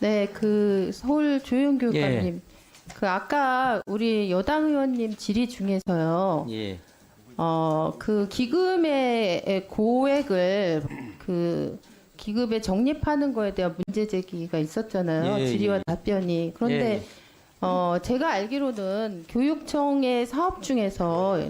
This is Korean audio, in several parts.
네, 그 서울 조영 교육감님. 예. 그 아까 우리 여당 의원님 질의 중에서요. 예. 어, 그 기금의 고액을 그 기금에 적립하는 거에 대한 문제 제기가 있었잖아요. 예, 질의와 예. 답변이. 그런데 예, 예. 어, 제가 알기로는 교육청의 사업 중에서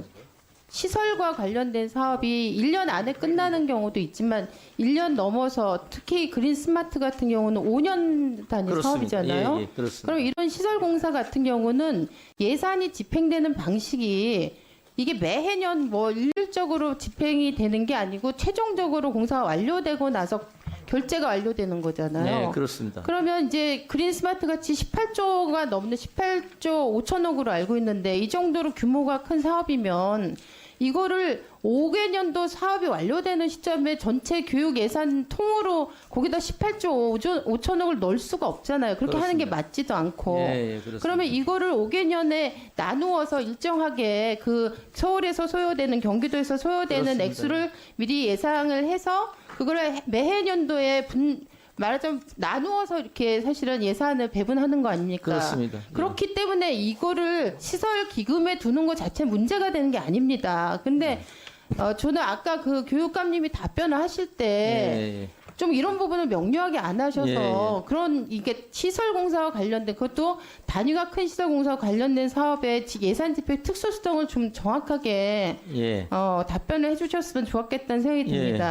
시설과 관련된 사업이 1년 안에 끝나는 경우도 있지만 1년 넘어서 특히 그린 스마트 같은 경우는 5년 단위 그렇습니다. 사업이잖아요. 예, 예, 그렇습니다. 그럼 이런 시설 공사 같은 경우는 예산이 집행되는 방식이 이게 매해년 뭐 일률적으로 집행이 되는 게 아니고 최종적으로 공사가 완료되고 나서 결제가 완료되는 거잖아요. 네, 그렇습니다. 그러면 이제 그린 스마트 같이 18조가 넘는 18조 5천억으로 알고 있는데 이 정도로 규모가 큰 사업이면 이거를 5개년도 사업이 완료되는 시점에 전체 교육 예산 통으로 거기다 18조 5천억을 넣을 수가 없잖아요. 그렇게 하는 게 그렇습니다. 맞지도 않고. 예, 예, 그렇습니다. 그러면 이거를 5개년에 나누어서 일정하게 그 서울에서 소요되는 경기도에서 소요되는 그렇습니다. 액수를 미리 예상을 해서 그거를 매해 년도에 분 말하자면 나누어서 이렇게 사실은 예산을 배분하는 거 아닙니까? 그렇습니다. 그렇기 때문에 이거를 시설 기금에 두는 것 자체 문제가 되는 게 아닙니다. 근데 어, 저는 아까 그 교육감님이 답변을 하실 예, 때 예. 좀 이런 부분을 명료하게 안 하셔서 예, 그런 이게 시설 공사와 관련된 그것도 단위가 큰 시설 공사와 관련된 사업의 지- 예산 집행 특수성을 좀 정확하게 예. 어, 답변을 해주셨으면 좋았겠다는 생각이 예. 듭니다.